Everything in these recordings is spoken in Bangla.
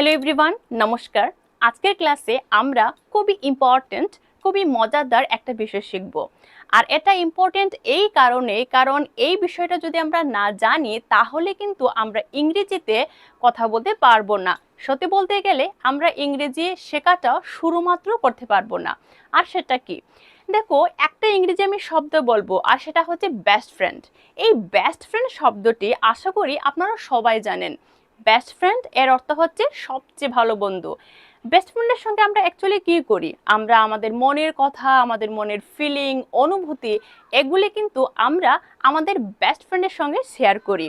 হ্যালো এভরিওয়ান নমস্কার। আজকের ক্লাসে আমরা খুবই ইম্পর্ট্যান্ট খুবই মজাদার একটা বিষয় শিখব। আর এটা ইম্পর্ট্যান্ট এই কারণে, কারণ এই বিষয়টা যদি আমরা না জানি, তাহলে কিন্তু আমরা ইংরেজিতে কথা বলতে পারব না। সত্যি বলতে গেলে, আমরা ইংরেজি শেখাটা শুরুমাত্র করতে পারব না। আর সেটা কি? দেখো, একটা ইংরেজি আমি শব্দ বলব, আর সেটা হচ্ছে বেস্ট ফ্রেন্ড এই বেস্ট ফ্রেন্ড শব্দটি আশা করি আপনারা সবাই জানেন। বেস্ট ফ্রেন্ড এর অর্থ হচ্ছে সবচেয়ে ভালো বন্ধু। বেস্ট ফ্রেন্ডের সঙ্গে আমরা অ্যাকচুয়ালি কী করি? আমরা আমাদের মনের কথা, আমাদের মনের ফিলিং অনুভূতি, এগুলি কিন্তু আমরা আমাদের বেস্ট ফ্রেন্ডের সঙ্গে শেয়ার করি।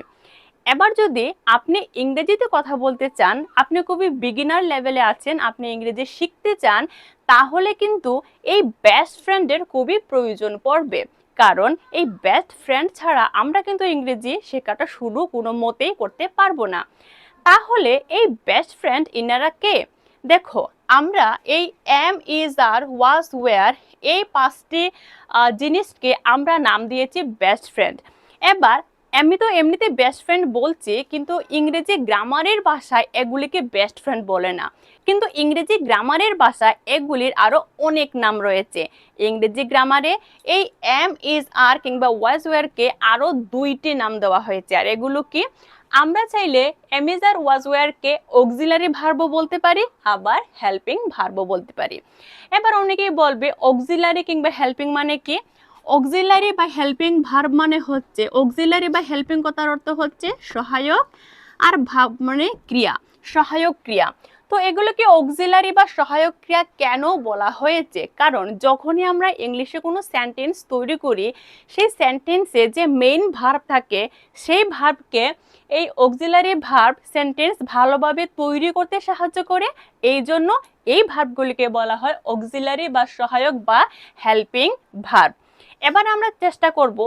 এবার যদি আপনি ইংরেজিতে কথা বলতে চান, আপনি খুবই বিগিনার লেভেলে আছেন, আপনি ইংরেজি শিখতে চান, তাহলে কিন্তু এই বেস্ট ফ্রেন্ডের খুবই প্রয়োজন পড়বে। কারণ এই বেস্ট ফ্রেন্ড ছাড়া আমরা কিন্তু ইংরেজি শেখাটা শুরু কোনো মতেই করতে পারব না। তাহলে এই বেস্ট ফ্রেন্ড ইনারা কে? দেখো, আমরা এই am is are was were এই পাঁচটি জিনিসকে আমরা নাম দিয়েছি বেস্ট ফ্রেন্ড এবার, আমি তো এমনিতে বেস্ট ফ্রেন্ড বলছি, কিন্তু ইংরেজি গ্রামারের ভাষায় এগুলিকে বেস্ট ফ্রেন্ড বলে না। কিন্তু ইংরেজি গ্রামারের ভাষায় এগুলির আরও অনেক নাম রয়েছে। ইংরেজি গ্রামারে এই এম ইজ আর কিংবা ওয়াজ ওয়ারকে আরও দুইটি নাম দেওয়া হয়েছে। আর এগুলো কি? আমরা চাইলে অ্যামেজার ওয়াজওয়ারকে অক্সিলারি ভার্ব বলতে পারি, আবার হেল্পিং ভার্ব বলতে পারি। এবার অনেকেই বলবে অক্সিলারি কিংবা হেল্পিং মানে কি? অক্সিলারি বা হেল্পিং ভার্ব মানে হচ্ছে অক্সিলারি বা হেল্পিং কথার অর্থ হচ্ছে সহায়ক আর ভাব মানে ক্রিয়া, সহায়ক ক্রিয়া। তো এগুলোকে অক্সিলারি বা সহায়ক ক্রিয়া কেন বলা হয়েছে? কারণ যখনই আমরা ইংলিশে কোনো সেন্টেন্স তৈরি করি, সেই সেন্টেন্সে যে মেইন ভার্ব থাকে, সেই ভার্বকে এই অক্সিলারি ভার্ব সেন্টেন্স ভালোভাবে তৈরি করতে সাহায্য করে। এই জন্য এই ভার্বগুলিকে বলা হয় অক্সিলারি বা সহায়ক বা হেল্পিং ভার্ব এবার আমরা চেষ্টা করব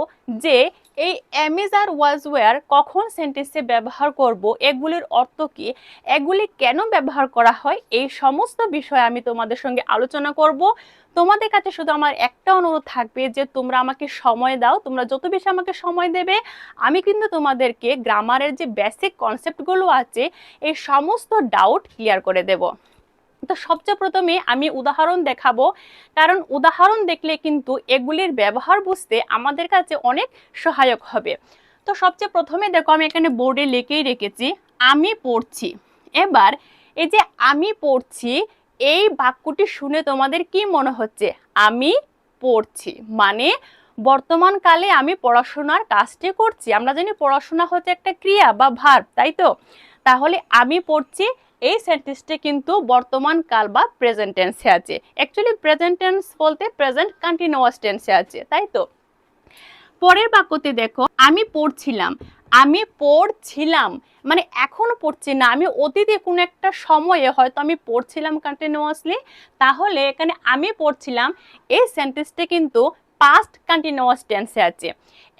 যে এই অ্যামিজ আর ওয়াজ ওয়ার কখন সেন্টেন্সে ব্যবহার করব, এগুলির অর্থ কী, এগুলি কেন ব্যবহার করা হয়, এই সমস্ত বিষয়ে আমি তোমাদের সঙ্গে আলোচনা করব। তোমাদের কাছে শুধু আমার একটা অনুরোধ থাকবে যে তোমরা আমাকে সময় দাও, তোমরা যত বেশি আমাকে সময় দেবে, আমি কিন্তু তোমাদেরকে গ্রামারের যে বেসিক কনসেপ্টগুলো আছে, এই সমস্ত ডাউট ক্লিয়ার করে দেব। তো সবচেয়ে প্রথমে আমি উদাহরণ দেখাবো। কারণ উদাহরণ দেখলে কিন্তু এগুলির ব্যবহার বুঝতে আমাদের কাছে অনেক সহায়ক হবে। তো সবচেয়ে প্রথমে দেখো, আমি এখানে বোর্ডে লিখেই রেখেছি, আমি পড়ছি। এবার এই যে আমি পড়ছি এই বাক্যটি শুনে তোমাদের কি মনে হচ্ছে? আমি পড়ছি। মানে বর্তমান কালে আমি পড়াশোনার কাজটি করছি। আমরা জানি পড়াশোনা হচ্ছে একটা ক্রিয়া বা ভার্ব তাই তো? তাহলে আমি পড়ছি এই সেন্টেন্সটি কিন্তু বর্তমান কাল বা প্রেজেন্ট টেন্সে আছে। অ্যাকচুয়ালি প্রেজেন্ট টেন্স বলতে প্রেজেন্ট কন্টিনিউয়াস টেন্সে আছে, তাই তো? পরের বাক্যতে দেখো, আমি পড়ছিলাম আমি পড়ছিলাম মানে এখন পড়ছি না, আমি অতীতে কোনো একটা সময়ে হয়তো আমি পড়ছিলাম কন্টিনিউয়াসলি তাহলে এখানে আমি পড়ছিলাম, এই সেন্টেন্সটা কিন্তু পাস্ট কন্টিনিউয়াস টেন্সে আছে।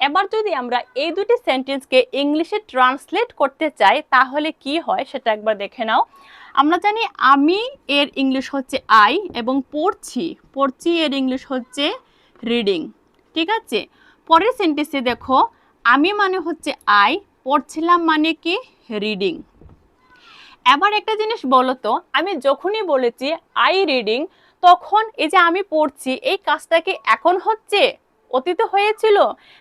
এবার যদি আমরা এই দুটি সেন্টেন্সকে ইংলিশে ট্রান্সলেট করতে চাই, তাহলে কি হয় সেটা একবার দেখে নাও। আমরা জানি আমি এর ইংলিশ হচ্ছে আই এবং পড়ছি পড়ছি এর ইংলিশ হচ্ছে রিডিং, ঠিক আছে? পরের সেন্টেন্সে দেখো, আমি মানে হচ্ছে আই, পড়ছিলাম মানে কি? রিডিং। এবার একটা জিনিস বলো তো, আমি যখনই বলেছি আই রিডিং, তখন এই যে আমি পড়ছি, এই কাজটা কি এখন হচ্ছে? অতীতে হয়েছিল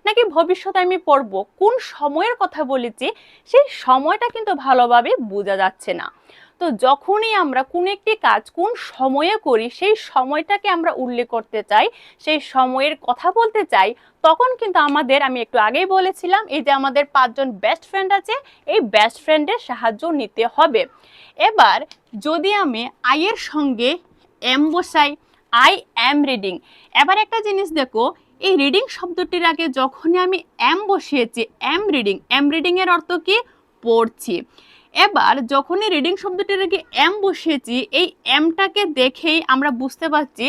নাকি ভবিষ্যতে আমি পড়ব? কোন সময়ের কথা বলেছি? সেই সময়টা কিন্তু ভালোভাবে বোঝা যাচ্ছে না। তো যখনই আমরা কোন একটি কাজ কোন সময়ে করি, সেই সময়টাকে আমরা উল্লেখ করতে চাই, সেই সময়ের কথা বলতে চাই, তখন কিন্তু আমাদের, আমি একটু আগেই বলেছিলাম, এই যে আমাদের পাঁচজন বেস্ট ফ্রেন্ড আছে, এই বেস্ট ফ্রেন্ডের সাহায্য নিতে হবে। এবার যদি আমি আইয়ের সঙ্গে এম বসাই আই অ্যাম রিডিং এবার একটা জিনিস দেখো এই রিডিং শব্দটির আগে যখনই আমি এম বসিয়েছি এম রিডিং এম রিডিং এর অর্থ কি? পড়ছি। এবার যখনই রিডিং শব্দটির আগে এম বসিয়েছি, এই এমটাকে দেখেই আমরা বুঝতে পারছি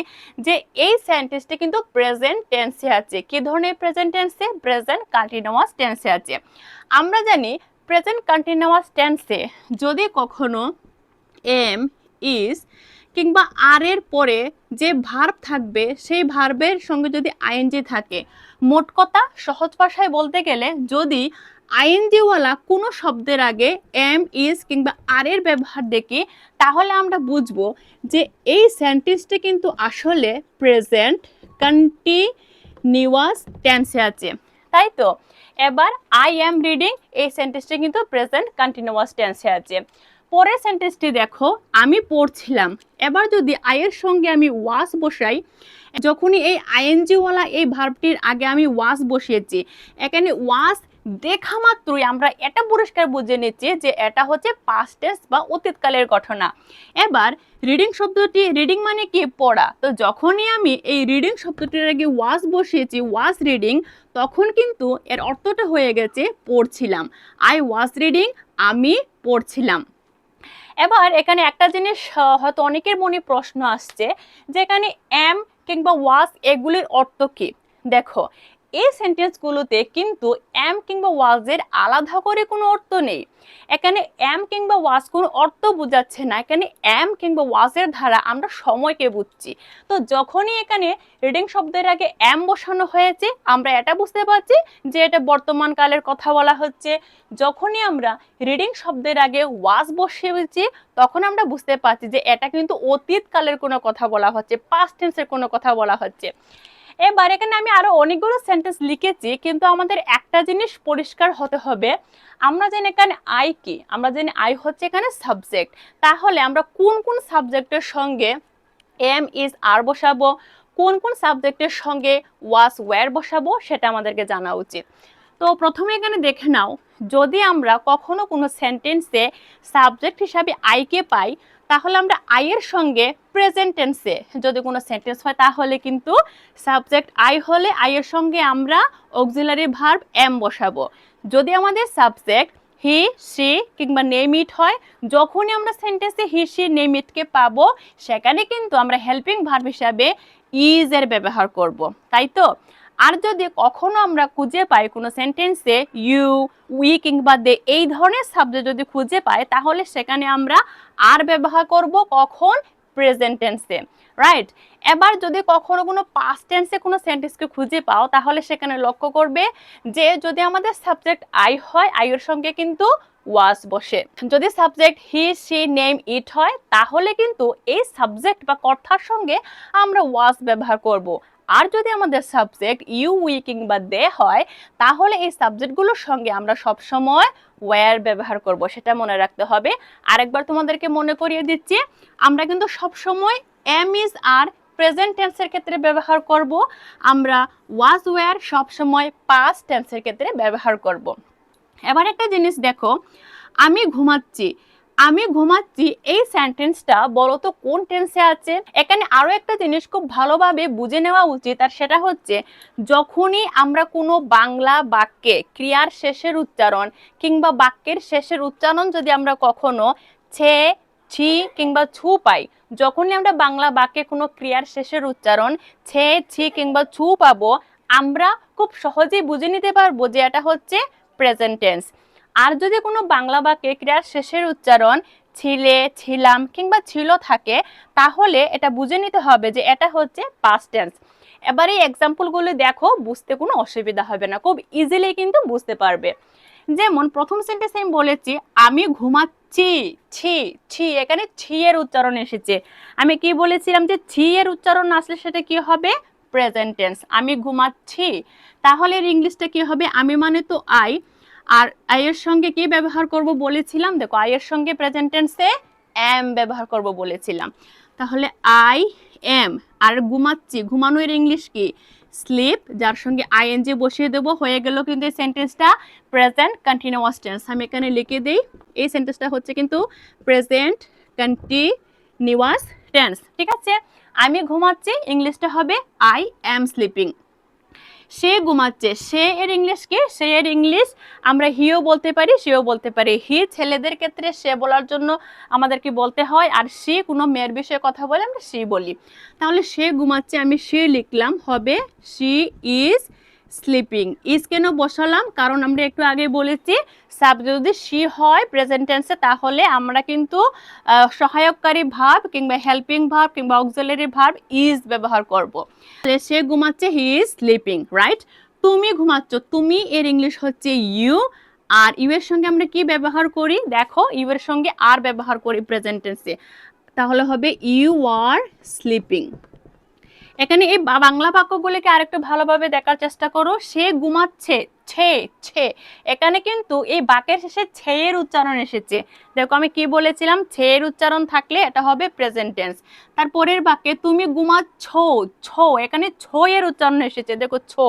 যে এই সেন্টেন্সটা কিন্তু প্রেজেন্ট টেন্সে আছে। কি ধরনের প্রেজেন্ট টেন্সে প্রেজেন্ট কন্টিনিউয়াস টেন্সে আছে। আমরা জানি প্রেজেন্ট কন্টিনিউয়াস টেন্সে যদি কখনো এম ইজ কিংবা আর এর পরে যে ভার্ব থাকবে, সেই ভার্বের সঙ্গে যদি আইএনজি থাকে, মোট কথা সহজ ভাষায় বলতে গেলে যদি আইএনজিওয়ালা কোনো শব্দের আগে এম ইজ কিংবা আর এর ব্যবহার দেখি, তাহলে আমরা বুঝব যে এই সেন্টেন্সটা কিন্তু আসলে প্রেজেন্ট কন্টিনিউয়াস টেন্সে আছে। তাই তো? এবার আই এম রিডিং এই সেন্টেন্সটা কিন্তু প্রেজেন্ট কন্টিনিউয়াস টেন্সে আছে। পরের সেন্টেন্সটি দেখো, আমি পড়ছিলাম। এবার যদি আয়ের সঙ্গে আমি ওয়াস বসাই, যখনই এই আইএনজিওয়ালা এই ভার্বটির আগে আমি ওয়াস বসিয়েছি, এখানে ওয়াস দেখা মাত্রই আমরা এটা পরিষ্কার বুঝে নিচ্ছি যে এটা হচ্ছে পাস্ট টেন্স বা অতীতকালের ঘটনা। এবার রিডিং শব্দটি রিডিং মানে কি? পড়া। তো যখনই আমি এই রিডিং শব্দটির আগে ওয়াস বসিয়েছি ওয়াস রিডিং তখন কিন্তু এর অর্থটা হয়ে গেছে পড়ছিলাম। আই ওয়াজ রিডিং আমি পড়ছিলাম। এবার এখানে একটা জিনিস হয়তো অনেকের মনে প্রশ্ন আসছে যে এখানে এম কিংবা ওয়াস এগুলির অর্থ কি? দেখো এই সেন্টেন্সগুলোতে কিন্তু অ্যাম কিংবা ওয়াজের আলাদা করে কোনো অর্থ নেই। এখানে অ্যাম কিংবা ওয়াজ কোনো অর্থ বোঝাচ্ছে না। এখানে অ্যাম কিংবা ওয়াজের দ্বারা আমরা সময়কে বুঝছি। তো যখনই এখানে রিডিং শব্দের আগে অ্যাম বসানো হয়েছে, আমরা এটা বুঝতে পারছি যে এটা বর্তমান কালের কথা বলা হচ্ছে। যখনই আমরা রিডিং শব্দের আগে ওয়াজ বসিয়েছি, তখন আমরা বুঝতে পারছি যে এটা কিন্তু অতীত কালের কোনো কথা বলা হচ্ছে পাস্ট টেন্সের কোনো কথা বলা হচ্ছে। এবার এখানে আমি আরও অনেকগুলো সেন্টেন্স লিখেছি, কিন্তু আমাদের একটা জিনিস পরিষ্কার হতে হবে। আমরা জানি এখানে আই কি? আমরা জানি আই হচ্ছে এখানে সাবজেক্ট তাহলে আমরা কোন কোন সাবজেক্টের সঙ্গে এম ইজ আর বসাবো? কোন কোন সাবজেক্টের সঙ্গে ওয়াস ওয়্যার বসাবো? সেটা আমাদেরকে জানা উচিত। তো প্রথমে এখানে দেখে নাও, যদি আমরা কখনো কোনো সেন্টেন্সে সাবজেক্ট হিসাবে আইকে পাই তাহলে আমরা আইয়ের সঙ্গে প্রেজেন্ট টেন্সে যদি কোনো সেন্টেন্স হয়, তাহলে কিন্তু সাবজেক্ট আই হলে আইয়ের সঙ্গে আমরা অক্সিলারি ভার্ব এম বসাবো। যদি আমাদের সাবজেক্ট হি সি কিংবা নেম ইট হয়, যখনই আমরা সেন্টেন্সে হি সি নেম ইটকে পাবো, সেখানে কিন্তু আমরা হেল্পিং ভার্ব হিসাবে ইজ এর ব্যবহার করব। তাই তো? আর যদি কখনো আমরা খুঁজে পাই কোনো সেন্টেন্সে ইউ উই কিংবা দে এই ধরনের সাবজেক্ট যদি খুঁজে পাই, তাহলে সেখানে আমরা আর ব্যবহার করব কখন? প্রেজেন্ট টেন্সে রাইট এবার যদি কখনো কোনো পাস্ট টেন্সে কোনো সেন্টেন্সকে খুঁজে পাও, তাহলে সেখানে লক্ষ্য করবে যে যদি আমাদের সাবজেক্ট আই হয় আইয়ের সঙ্গে কিন্তু ওয়াস বসে। যদি subject he she name it হয়, তাহলে কিন্তু এই সাবজেক্ট বা কর্তার সঙ্গে আমরা ওয়াস ব্যবহার করব। আর যদি আমাদের সাবজেক্ট ইউ উই কিংবা দে হয়, তাহলে এই সাবজেক্টগুলোর সঙ্গে আমরা সব সময় ওয়্যার ব্যবহার করব, সেটা মনে রাখতে হবে। আরেকবার তোমাদেরকে মনে করিয়ে দিচ্ছি, আমরা কিন্তু সব সময় এম ইজ আর প্রেজেন্ট টেন্সের ক্ষেত্রে ব্যবহার করব। আমরা ওয়াজ ওয়্যার সব সময় পাস্ট টেন্সের ক্ষেত্রে ব্যবহার করব। এবার একটা জিনিস দেখো, আমি ঘুমাচ্ছি আমি ঘুমাচ্ছি, এই সেন্টেন্সটা বলো তো কোন টেন্সে আছে? এখানে আরও একটা জিনিস খুব ভালোভাবে বুঝে নেওয়া উচিত, আর সেটা হচ্ছে যখনই আমরা কোনো বাংলা বাক্যে ক্রিয়ার শেষের উচ্চারণ কিংবা বাক্যের শেষের উচ্চারণ যদি আমরা কখনো ছে, ছি কিংবা ছু পাই, যখনই আমরা বাংলা বাক্যে কোনো ক্রিয়ার শেষের উচ্চারণ ছে, ছি কিংবা ছু পাবো, আমরা খুব সহজেই বুঝে নিতে পারব যে এটা হচ্ছে প্রেজেন্ট টেন্স আর যদি কোনো বাংলা বাক্যে ক্রিয়ার শেষের উচ্চারণ ছিলে, ছিলাম কিংবা ছিল থাকে, তাহলে এটা বুঝে নিতে হবে যে এটা হচ্ছে পাস্ট টেন্স এবার এই এক্সাম্পলগুলো দেখো, বুঝতে কোনো অসুবিধা হবে না, খুব ইজিলি কিন্তু বুঝতে পারবে। যেমন প্রথম সেন্টেন্সে আমি বলেছি, আমি ঘুমাচ্ছি। ছি ছি, এখানে ছি এর উচ্চারণ এসেছে। আমি কি বলেছিলাম যে ছি এর উচ্চারণ আসলে সেটা কি হবে? প্রেজেন্ট টেন্স আমি ঘুমাচ্ছি। তাহলে এর ইংলিশটা কি হবে? আমি মানে তো আই আর আইয়ের সঙ্গে কি ব্যবহার করব বলেছিলাম? দেখো, আইয়ের সঙ্গে প্রেজেন্ট টেন্সে এম ব্যবহার করব বলেছিলাম। তাহলে আই এম আর ঘুমাচ্ছি, ঘুমানোর ইংলিশ কি? স্লিপ যার সঙ্গে আইএনজি বসিয়ে দেবো, হয়ে গেল কিন্তু এই সেন্টেন্সটা প্রেজেন্ট কন্টিনিউয়াস টেন্স আমি এখানে লিখে দিই, এই সেন্টেন্সটা হচ্ছে কিন্তু প্রেজেন্ট কন্টিনিউয়াস টেন্স ঠিক আছে? আমি ঘুমাচ্ছি ইংলিশটা হবে আই অ্যাম স্লিপিং সে ঘুমাচ্ছে, সে এর ইংলিশ কি? সে এর ইংলিশ আমরা হিও বলতে পারি সেও বলতে পারি। হি ছেলেদের ক্ষেত্রে সে বলার জন্য আমাদেরকে বলতে হয়, আর সে কোনো মেয়ের বিষয়ে কথা বলে, আমরা সি বলি। তাহলে সে ঘুমাচ্ছে, আমি সে লিখলাম, হবে সি ইজ স্লিপিং ইজ কেন বসালাম? কারণ আমরা একটু আগে বলেছি সাবজেক্ট যদি সি হয় প্রেজেন্ট টেন্সে তাহলে আমরা কিন্তু সহায়ককারী ভাব কিংবা হেল্পিং ভাব কিংবা অক্সিলারি ভাব ইজ ব্যবহার করব। তাহলে সে ঘুমাচ্ছে হি ইজ স্লিপিং রাইট তুমি ঘুমাচ্ছ, তুমি এর ইংলিশ হচ্ছে ইউ আর ইউ এর সঙ্গে আমরা কি ব্যবহার করি? দেখো ইউ এর সঙ্গে আর ব্যবহার করি প্রেজেন্ট টেন্সে তাহলে হবে ইউ আর স্লিপিং এখানে এই বাংলা বাক্যগুলিকে আরেকটু ভালোভাবে দেখার চেষ্টা করো। সে ঘুমাচ্ছে ছে ছে। এখানে কিন্তু এই বাকের শেষে ছে এর উচ্চারণ এসেছে। দেখো আমি কি বলেছিলাম? ছে এর উচ্চারণ থাকলে এটা হবে প্রেজেন্ট টেন্স তারপরের বাক্যে তুমি ঘুমাচ্ছ, ছো, এখানে ছো এর উচ্চারণ এসেছে, দেখো ছো।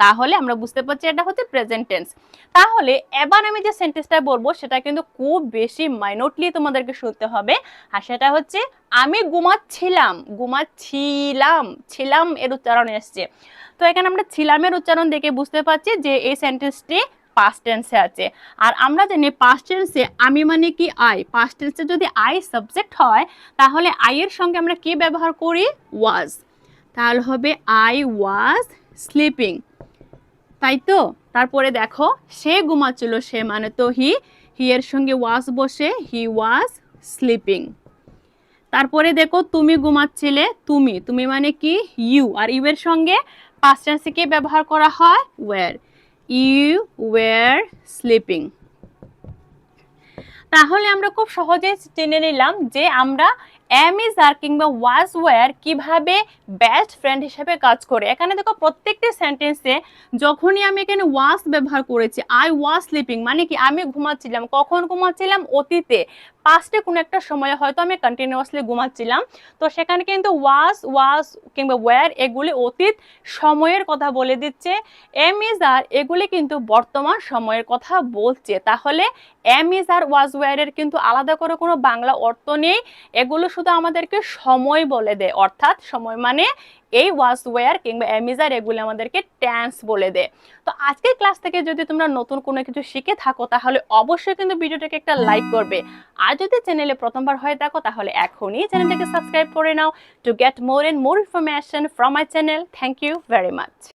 তাহলে আমরা বুঝতে পারছি এটা হচ্ছে প্রেজেন্ট টেন্স তাহলে এবার আমি যে সেন্টেন্সটা বলব, সেটা কিন্তু খুব বেশি মাইনটলি তোমাদেরকে শুনতে হবে। আর সেটা হচ্ছে, আমি ঘুমাচ্ছিলাম ঘুমাচ্ছিলাম, ছিলাম এর উচ্চারণ এসছে। তো এখানে আমরা ছিলামের উচ্চারণ দেখে বুঝতে পারছি যে এই সেন্টেন্সটি পাস্ট টেন্সে আছে। আর আমরা জানি পাস্ট টেন্সে আমি মানে কি আই পাস্ট টেন্সে যদি আই সাবজেক্ট হয়, তাহলে আই এর সঙ্গে আমরা কি ব্যবহার করি? ওয়াজ তাহলে হবে আই ওয়াজ স্লিপিং তাই তো? তারপরে দেখো, সে ঘুমাচ্ছিল, সে মানে তো হি হি এর সঙ্গে ওয়াজ বসে হি ওয়াজ স্লিপিং তারপরে দেখো, তুমি ঘুমাচ্ছিলে, তুমি তুমি মানে কি? ইউ আর ইউ এর সঙ্গে পাস্ট টেন্সে কি ব্যবহার করা হয়? ওয়ার ইউ ওয়ার স্লিপিং তাহলে আমরা খুব সহজে জেনে নিলাম যে আমরা এম ইজ আর কিংবা ওয়াজ ওয়ার কীভাবে বেস্ট ফ্রেন্ড হিসেবে কাজ করে। এখানে দেখো প্রত্যেকটি সেন্টেন্সে যখনই আমি এখানে ওয়াজ ব্যবহার করেছি আই ওয়াজ স্লিপিং মানে কি? আমি ঘুমাচ্ছিলাম। কখন ঘুমাচ্ছিলাম? অতীতে। পাস্টে কোনো একটা সময়ে হয়তো আমি কন্টিনিউয়াসলি ঘুমাচ্ছিলাম। তো সেখানে কিন্তু ওয়াজ ওয়াজ কিংবা ওয়ার এগুলি অতীত সময়ের কথা বলে দিচ্ছে। এম ইজ আর এগুলি কিন্তু বর্তমান সময়ের কথা বলছে। তাহলে এম ইজ আর ওয়াজ ওয়ারের কিন্তু আলাদা করে কোনো বাংলা অর্থ নেই। এগুলো শুধু আমাদেরকে সময় বলে দেয়। অর্থাৎ সময় মানে এই ওয়াজ ওয়ার কিংবা অ্যামিজার এগুলো আমাদেরকে ট্যান্স বলে দেয়। তো আজকের ক্লাস থেকে যদি তোমরা নতুন কোনো কিছু শিখে থাকো, তাহলে অবশ্যই কিন্তু ভিডিওটাকে একটা লাইক করবে। আর যদি চ্যানেলে প্রথমবার হয়ে থাকো, তাহলে এখনই চ্যানেলটাকে সাবস্ক্রাইব করে নাও। To get more and more information from my channel thank you very much